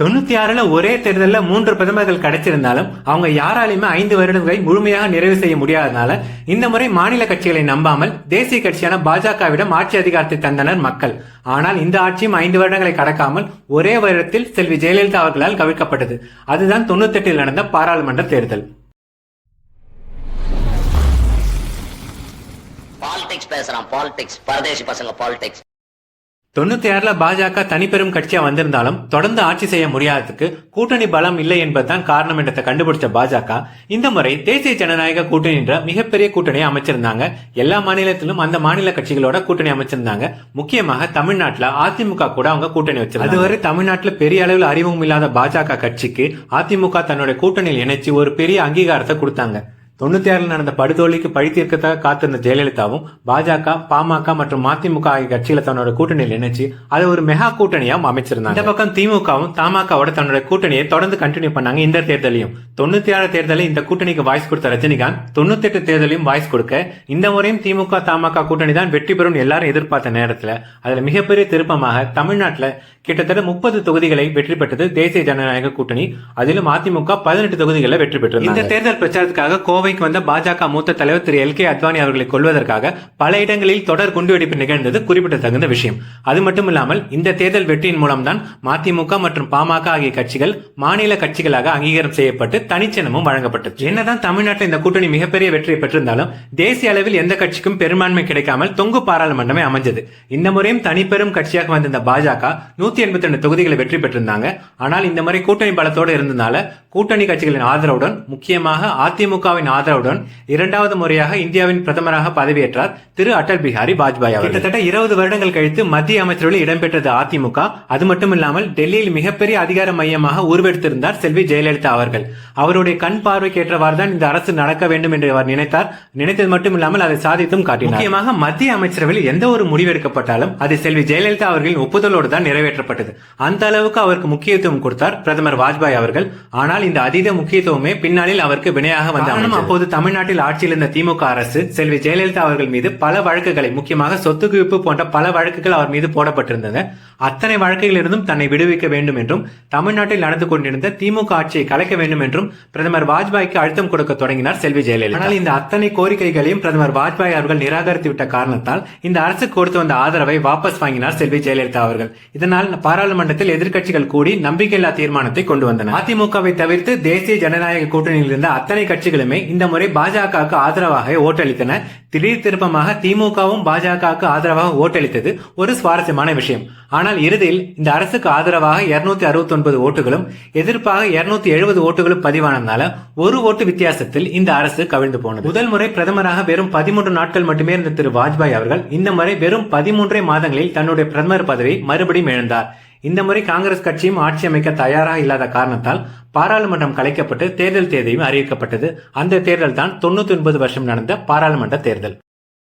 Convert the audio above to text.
தொண்ணூத்தி ஆறுல ஒரே தேர்தலில் மூன்று பிரதமர்கள் கிடைச்சிருந்தாலும் அவங்க யாராலையுமே ஐந்து வருடங்களை முழுமையாக நிறைவு செய்ய முடியாதனால இந்த முறை மாநில கட்சிகளை நம்பாமல் தேசிய கட்சியான பாஜகவிடம் ஆட்சி அதிகாரத்தை தந்தனர் மக்கள். ஆனால் இந்த ஆட்சியும் ஐந்து வருடங்களை கடக்காமல் ஒரே வருடத்தில் செல்வி ஜெயலலிதா அவர்களால் கவிழ்க்கப்பட்டது. அதுதான் தொண்ணூத்தெட்டில் நடந்த பாராளுமன்ற தேர்தல். பாலிடிக்ஸ் பேசுறான் பாலிடிக்ஸ் பரதேசி பசங்க பாலிடிக்ஸ் தொண்ணூத்தி ஆறுல பாஜக தனிப்பெரும் கட்சியா வந்திருந்தாலும் தொடர்ந்து ஆட்சி செய்ய முடியாததுக்கு கூட்டணி பலம் இல்லை என்பதுதான் காரணம் என்றதை கண்டுபிடிச்ச பாஜக இந்த முறை தேசிய ஜனநாயக கூட்டணி என்ற மிகப்பெரிய கூட்டணியை அமைச்சிருந்தாங்க. எல்லா மாநிலத்திலும் அந்த மாநில கட்சிகளோட கூட்டணி அமைச்சிருந்தாங்க. முக்கியமாக தமிழ்நாட்டுல அதிமுக கூட அவங்க கூட்டணி வச்சிருந்தாங்க. அதுவரை தமிழ்நாட்டுல பெரிய அளவில் அறிமுகம் இல்லாத பாஜக கட்சிக்கு அதிமுக தன்னுடைய கூட்டணியில் இணைச்சு ஒரு பெரிய அங்கீகாரத்தை கொடுத்தாங்க. தொண்ணூத்தி ஆறில் நடந்த படுதோல்விக்கு பழி தீர்க்கத்தாக காத்திருந்த ஜெயலலிதாவும் பாஜக பாமக மற்றும் மதிமுக ஆகிய கட்சியில தன்னோட கூட்டணியில் இணைச்சு அதை ஒரு மெகா கூட்டணியாவும் அமைச்சிருந்தாங்க. இந்த பக்கம் திமுகவும் தமாகவோட தன்னோட கூட்டணியை தொடர்ந்து கண்டினியூ பண்ணாங்க இந்த தேர்தலையும். தொண்ணூத்தி ஆறு தேர்தலில் இந்த கூட்டணிக்கு வாய்ஸ் கொடுத்த ரஜினிகாந்த் தொண்ணூத்தி எட்டு தேர்தலையும் வாய்ஸ் கொடுக்க இந்த முறையும் திமுக தமாக கூட்டணி தான் வெற்றி பெறும் எல்லாரும் எதிர்பார்த்த நேரத்துல அதுல மிகப்பெரிய திருப்பமாக தமிழ்நாட்டுல கிட்டத்தட்ட முப்பது தொகுதிகளை வெற்றி பெற்றது தேசிய ஜனநாயக கூட்டணி. அதிலும் அதிமுக பதினெட்டு தொகுதிகளை வெற்றி பெற்றது இந்த தேர்தல் பிரச்சாரத்துக்காக கோவைக்கு வந்த பாஜக மூத்த தலைவர் திரு எல் கே அத்வானி அவர்களை கொள்வதற்காக பல இடங்களில் தொடர் குண்டுவெடிப்பு நிகழ்ந்தது குறிப்பிடத்தகுந்த விஷயம். அது மட்டும் இல்லாமல் இந்த தேர்தல் வெற்றியின் மூலம்தான் மதிமுக மற்றும் பாமக ஆகிய கட்சிகள் மாநில கட்சிகளாக அங்கீகாரம் செய்யப்பட்டு தனிச்சின்னமும் வழங்கப்பட்டது. என்னதான் தமிழ்நாட்டில் இந்த கூட்டணி மிகப்பெரிய வெற்றியை பெற்றிருந்தாலும் தேசிய அளவில் எந்த கட்சிக்கும் பெரும்பான்மை கிடைக்காமல் தொங்கு பாராளுமன்றமே அமைஞ்சது. இந்த முறையும் தனிப்பெரும் கட்சியாக வந்திருந்த பாஜக நூத்தி எண்பத்தி ரெண்டு தொகுதிகளை வெற்றி பெற்றிருந்தாங்க. ஆனால் இந்த முறை கூட்டணி பலத்தோடு இருந்ததால கூட்டணி கட்சிகளின் ஆதரவுடன் முக்கியமாக அதிமுகவின் ஆதரவுடன் இரண்டாவது முறையாக இந்தியாவின் பிரதமராக பதவியேற்றார் திரு அடல் பிஹாரி வாஜ்பாய் அவர் கிட்டத்தட்ட இருபது வருடங்கள் கழித்து மத்திய அமைச்சரவையில் இடம்பெற்றது அதிமுக. அது மட்டும் இல்லாமல் டெல்லியில் மிகப்பெரிய அதிகார மையமாக உருவெடுத்திருந்தார் செல்வி ஜெயலலிதா அவர்கள். அவருடைய கண் பார்வைக்கு ஏற்றவாறு தான் இந்த அரசு நடக்க வேண்டும் என்று அவர் நினைத்தார். நினைத்தது மட்டும் இல்லாமல் அதை சாதித்தும் காட்டினார். முக்கியமாக மத்திய அமைச்சரவையில் எந்த ஒரு முடிவு எடுக்கப்பட்டாலும் அது செல்வி ஜெயலலிதா அவர்களின் ஒப்புதலோடு தான் நிறைவேற்றப்பட்டது. அந்த அளவுக்கு அவருக்கு முக்கியத்துவம் கொடுத்தார் பிரதமர் வாஜ்பாய் அவர்கள். ஆனால் இந்த அதீத முக்கியத்துவமே பின்னாளில் அவருக்கு வினையாக வந்த அப்போது தமிழ்நாட்டில் ஆட்சியில் இருந்த திமுக அரசு செல்வி ஜெயலலிதா அவர்கள் மீது பல வழக்குகளை முக்கியமாக சொத்து குவிப்பு போன்ற பல வழக்குகள் அவர் மீது போடப்பட்டிருந்தன. அத்தனை வழக்குகளிலிருந்தும் தன்னை விடுவிக்க வேண்டும் என்றும் தமிழ்நாட்டில் நடந்து கொண்டிருந்த திமுக ஆட்சியை கலைக்க வேண்டும் என்றும் பிரதமர் வாஜ்பாய்க்கு அழுத்தம் கொடுக்க தொடங்கினார் செல்வி ஜெயலலிதா. ஆனால் இந்த அத்தனை கோரிக்கைகளையும் பிரதமர் வாஜ்பாய் அவர்கள் நிராகரித்து விட்ட காரணத்தால் இந்த அரசு கொடுத்து வந்த ஆதரவை வாபஸ் வாங்கினார் செல்வி ஜெயலலிதா அவர்கள். இதனால் பாராளுமன்றத்தில் எதிர்க்கட்சிகள் கூடி நம்பிக்கையில்லா தீர்மானத்தை கொண்டு வந்தனர் அதிமுகவை தவிர்த்து தேசிய ஜனநாயக கூட்டணியில் இருந்த அத்தனை கட்சிகளுமே இந்த முறை பாஜகவுக்கு ஆதரவாக ஓட்டளித்தன திடீர் திருப்பமாக திமுகவும் பாஜகவுக்கு ஆதரவாக ஓட்டளித்தது ஒரு சுவாரஸ்யமான விஷயம். ஆனால் இறுதியில் இந்த அரசுக்கு ஆதரவாக இருநூத்தி அறுபத்தி ஒன்பது ஓட்டுகளும் எதிர்ப்பாக இருநூத்தி எழுபது ஓட்டுகளும் பதிவானதுனால ஒரு ஓட்டு வித்தியாசத்தில் இந்த அரசு கவிழ்ந்து போனது. முதல் முறை பிரதமராக வெறும் பதிமூன்று நாட்கள் மட்டுமே இருந்த திரு வாஜ்பாய் அவர்கள் இந்த முறை வெறும் பதிமூன்றே மாதங்களில் தன்னுடைய பிரதமர் பதவியை மறுபடியும் இழந்தார். இந்த முறை காங்கிரஸ் கட்சியும் ஆட்சி அமைக்க தயாராக இல்லாத காரணத்தால் பாராளுமன்றம் கலைக்கப்பட்டு தேர்தல் தேதியும் அறிவிக்கப்பட்டது. அந்த தேர்தல் தான் தொண்ணூத்தி ஒன்பது வருஷம் நடந்த பாராளுமன்ற தேர்தல்.